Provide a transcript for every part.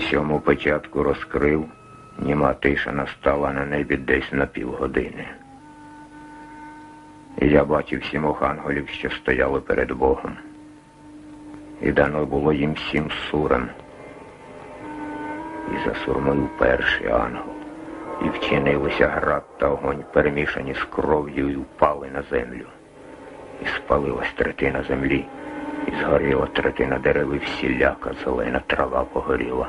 Сьому початку розкрив, німа тиша настала на небі десь на півгодини. І я бачив сімох ангелів, що стояли перед Богом. І дано було їм сім сурем. І засурмив перший ангел. І вчинилися град та огонь, перемішані з кров'ю, і впали на землю. І спалилась третина землі, і згоріла третина дерев, і всіляка зелена трава погоріла.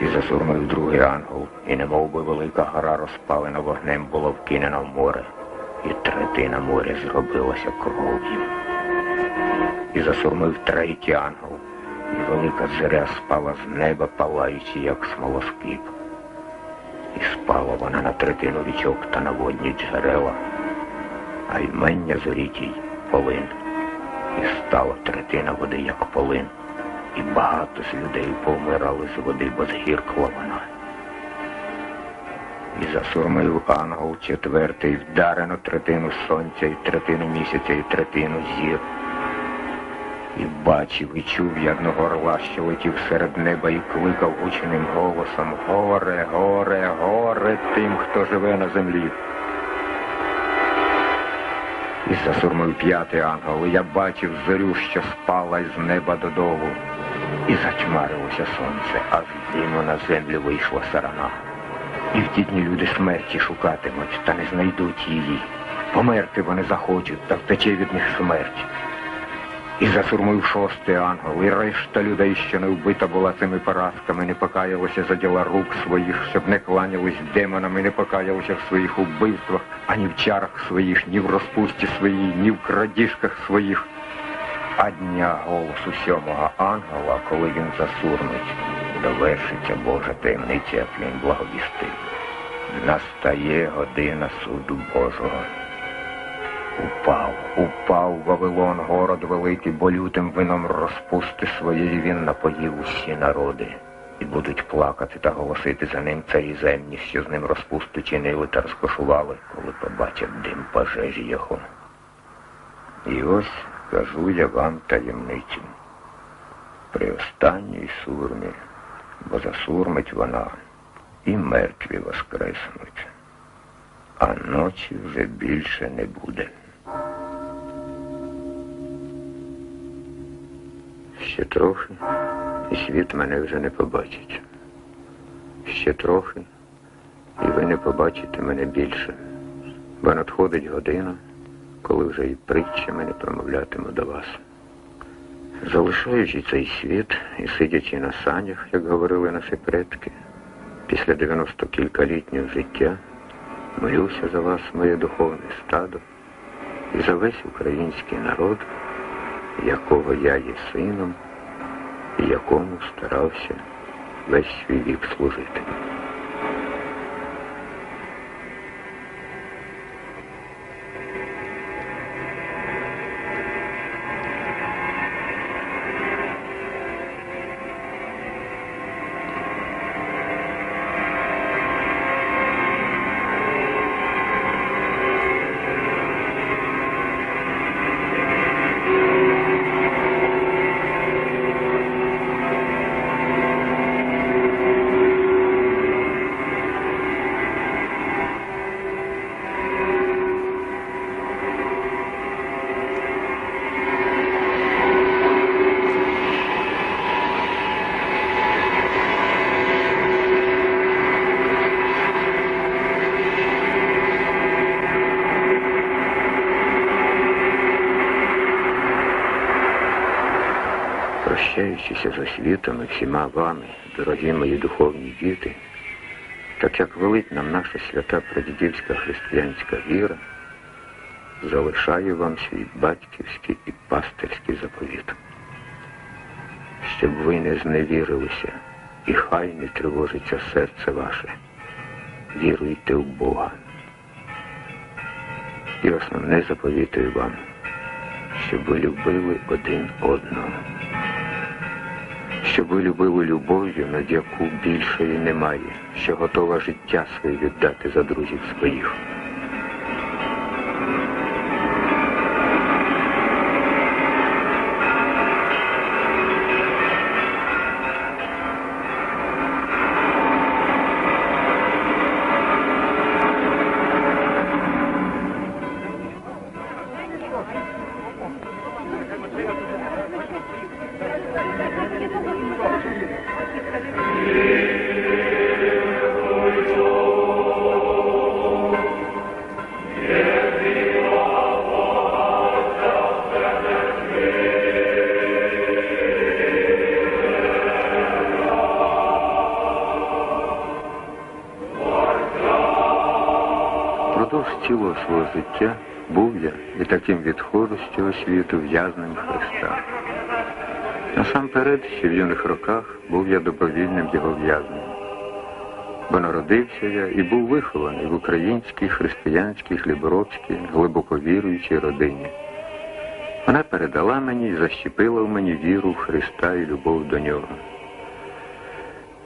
І засурмив другий ангел, і немов би велика гора розпалена вогнем була вкинена в море, і третина моря зробилася кров'ю. І засурмив третій ангел, і велика зоря спала з неба, палаючи, як смолоскип. І спала вона на третину річок та на водні джерела, а ймення зорітій полин. І стала третина води, як полин, і багато з людей повмирали з води, бо згіркла вона. І засурмив ангел четвертий, вдарено третину сонця, і третину місяця, і третину зір. І бачив, і чув я одного орла, що летів серед неба і кликав гучним голосом Горе, горе, горе тим, хто живе на землі. І засурмив п'ятий ангел, я бачив зорю, що спала із неба додолу. І затьмарилося сонце, а з диму на землю вийшла сарана. І в ті люди смерті шукатимуть, та не знайдуть її. Померти вони захочуть, та втече від них смерть. І засурмив шостий ангел, і решта людей, що не вбита була цими поразками, не покаялися за діла рук своїх, щоб не кланялись демонам і не покаялися в своїх убивствах, ані в чарах своїх, ні в розпусті своїй, ні в крадіжках своїх. А дня голосу сьомого ангела, коли він засурмить, довершиться Божа таємниця, як він благовістив. Настає година суду Божого. Упав, упав Вавилон, город великий, бо лютим вином розпусти своєї він напоїв усі народи. І будуть плакати та голосити за ним царі земні, що з ним розпусту чинили та розкошували, коли побачать дим пожежі його. І ось кажу я вам таємницю. При останній сурмі, бо засурмить вона, і мертві воскреснуть, а ночі вже більше не буде. Ще трохи, і світ мене вже не побачить. Ще трохи, і ви не побачите мене більше, бо надходить година, коли вже і притчами не промовлятиму до вас. Залишаючи цей світ і сидячи на санях, як говорили наші предки, після 90 кількалітнього життя, молюся за вас, моє духовне стадо, і за весь український народ, якого я є сином, якому старався весь свій вік служити. Прощаючися з освітом і всіма вами, дорогі мої духовні діти, так як велить нам наша свята прадідівська християнська віра, залишаю вам свій батьківський і пастирський заповіт, щоб ви не зневірилися і хай не тривожиться серце ваше. Віруйте в Бога. І основне заповітую вам, щоб ви любили один одного що ви любили любов'ю, над яку більшої немає, що готова життя своє віддати за друзів своїх. Thank you. Продовж цілого свого життя був я і таким від хорості освіту в'язним Христа. Насамперед, ще в юних роках був я добровільним його в'язнем. Бо народився я і був вихований в українській християнській хліборобській глибоко віруючій родині. Вона передала мені і защепила в мені віру в Христа і любов до нього.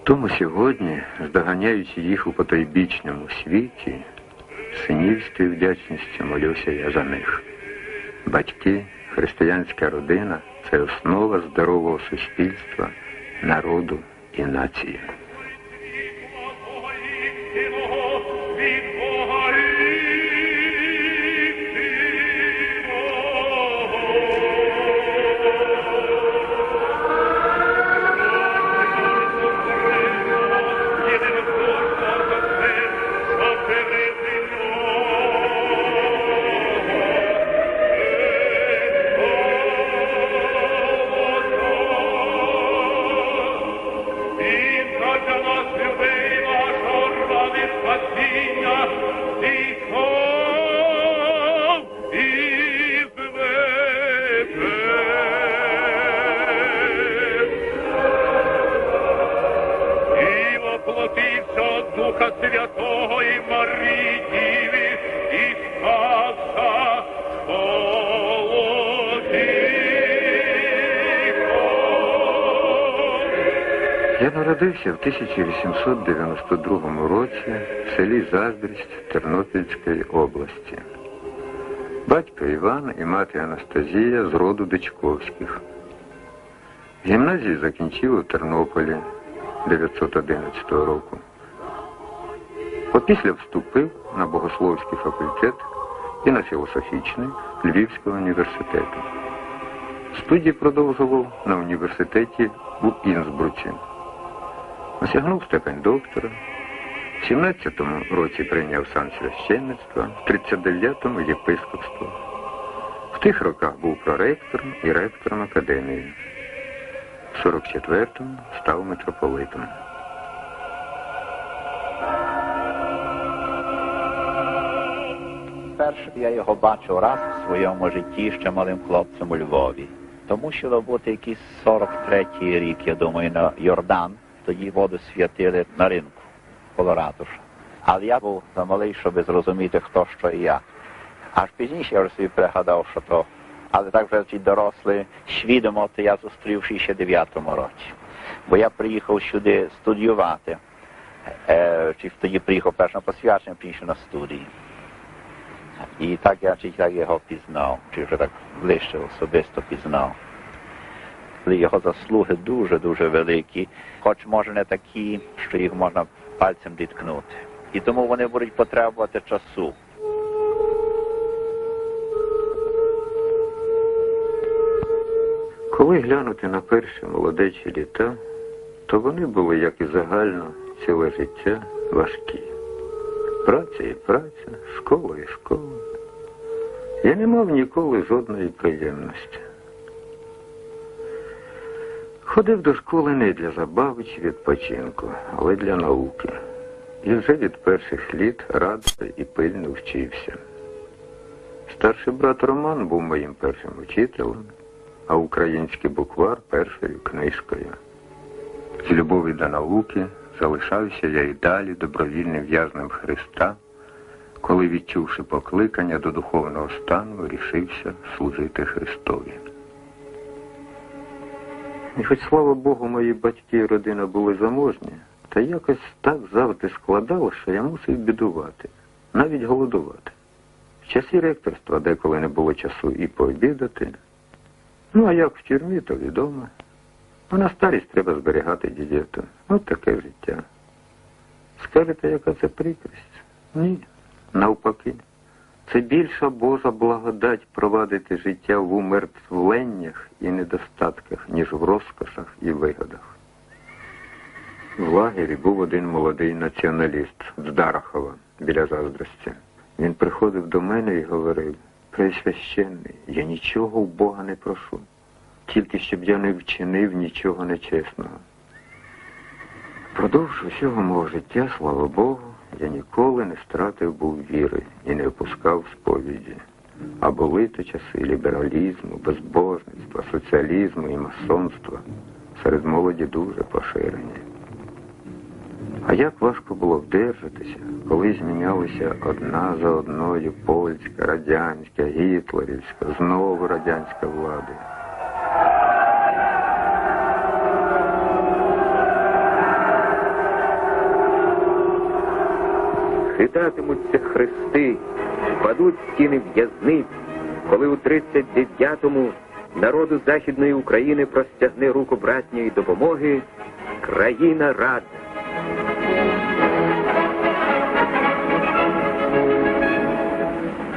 Тому сьогодні, здоганяючи їх у потойбічному світі, синівською вдячністю молюся я за них. Батьки, християнська родина це основа здорового суспільства, народу і нації. Народився в 1892 році в селі Заздрість Тернопільської області. Батько Іван і мати Анастазія з роду Дичковських. Гімназію закінчив у Тернополі 911 року. Опісля вступив на богословський факультет і на філософічний Львівського університету. Студії продовжував на університеті у Інсбруці. Осягнув степень доктора. В 17-му році прийняв сан священництва, в 39-му єпископство. В тих роках був проректором і ректором академії. В 44-му став митрополитом. Перше я його бачив раз в своєму житті ще малим хлопцем у Львові. Тому що бути якийсь 43-й рік, я думаю, на Йордан. Тоді воду святили на ринку коло. Але я був замалий, щоб зрозуміти, хто що і як. Аж пізніше я вже собі пригадав, що то. Але так вже ті свідомо, то я зустрів в 69-му році. Бо я приїхав сюди студіювати. Е, чи тоді приїхав перш на посвячення, пізніше на студії. І так я чи так його пізнав, чи вже так ближче особисто пізнав. Його заслуги дуже-дуже великі, хоч може не такі, що їх можна пальцем діткнути. І тому вони будуть потребувати часу. Коли глянути на перші молодечі літа, то вони були, як і загально, ціле життя важкі. Праця і праця, школа і школа. Я не мав ніколи жодної приємності. Ходив до школи не для забави чи відпочинку, але для науки. І вже від перших літ радо і пильно вчився. Старший брат Роман був моїм першим учителем, а український буквар першою книжкою. З любові до науки залишався я й далі добровільним в'язнем Христа, коли, відчувши покликання до духовного стану, рішився служити Христові. І хоч, слава Богу, мої батьки і родина були заможні, та якось так завжди складало, що я мусив бідувати, навіть голодувати. В часі ректорства деколи не було часу і пообідати. Ну, а як в тюрмі, то відомо. А на старість треба зберігати дієту. От таке життя. Скажете, яка це прикрість? Ні, навпаки. Це більша Божа благодать провадити життя в умертвленнях і недостатках, ніж в розкошах і вигодах. В лагері був один молодий націоналіст з Дарахова біля заздрості. Він приходив до мене і говорив, Пресвященний, я нічого в Бога не прошу, тільки щоб я не вчинив нічого нечесного. Продовж усього мого життя, слава Богу, я ніколи не стратив був віри і не опускав сповіді. А були то часи лібералізму, безбожництва, соціалізму і масонства серед молоді дуже поширені. А як важко було вдержатися, коли змінялися одна за одною польська, радянська, гітлерівська, знову радянська влади. Хитатимуться хрести, падуть стіни в'язниць, коли у 39-му народу Західної України простягне руку братньої допомоги країна рад.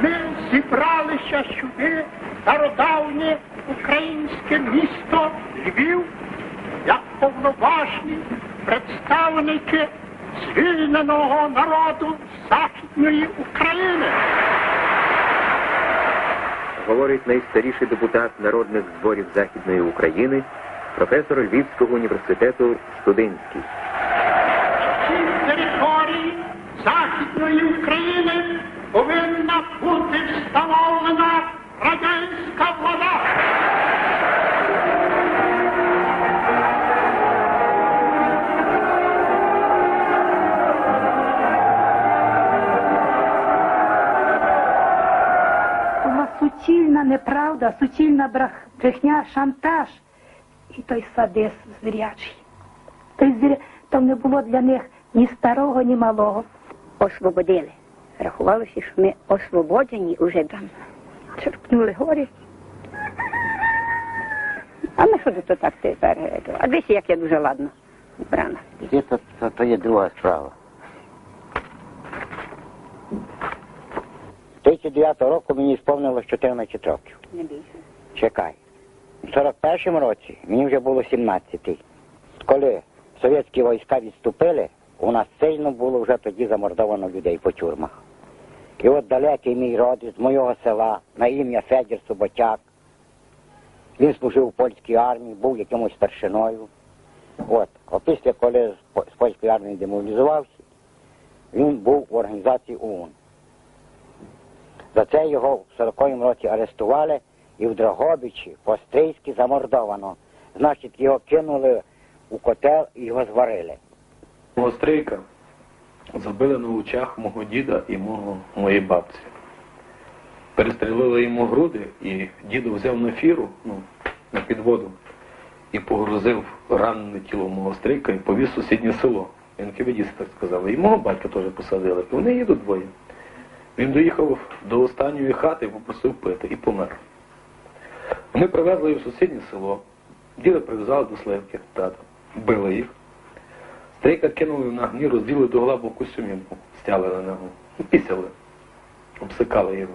Ми зібралися сюди, стародавнє українське місто Львів, як повноважні представники звільненого народу Західної України. говорить найстаріший депутат народних зборів Західної України, професор Львівського університету Студинський. Всі території Західної України повинна суцільна неправда, суцільна брах- брехня, шантаж і той садис звірячий. Той звір... Там не було для них ні старого, ні малого. освободили. Рахувалося, що ми освободжені уже там. Черпнули горі. А ми що то так тепер? А дивіться, як я дуже ладно брана. Це, то, то, то є друга справа. 39 року мені сповнилось 14 років. Не. Чекай. У 41-му році мені вже було 17. Коли совєтські війська відступили, у нас сильно було вже тоді замордовано людей по тюрмах. І от далекий мій родич з моєго села на ім'я Федір Суботяк. Він служив у польській армії, був якимось старшиною. От, а після коли з польської армії демобілізувався, він був у організації ОУН. За це його в 40-му році арестували і в Дрогобичі по-стрийськи замордовано. Значить, його кинули у котел і його зварили. Мого стрийка забили на очах мого діда і моєї бабці. Перестрілили йому груди, і дідо взяв на фіру, ну, на підводу, і погрузив ранене тіло мого стрийка і повіз сусіднє село. НКВДісти так сказали. І мого батька теж посадили. І вони їдуть двоє. Він доїхав до останньої хати попросив пити і помер. Вони привезли його в сусіднє село. Діда прив'язали до сливки, тата. Били їх. Старіка кинули на гні, розділи до глибоку сумінку, стяли на нього пісяли, обсикали його.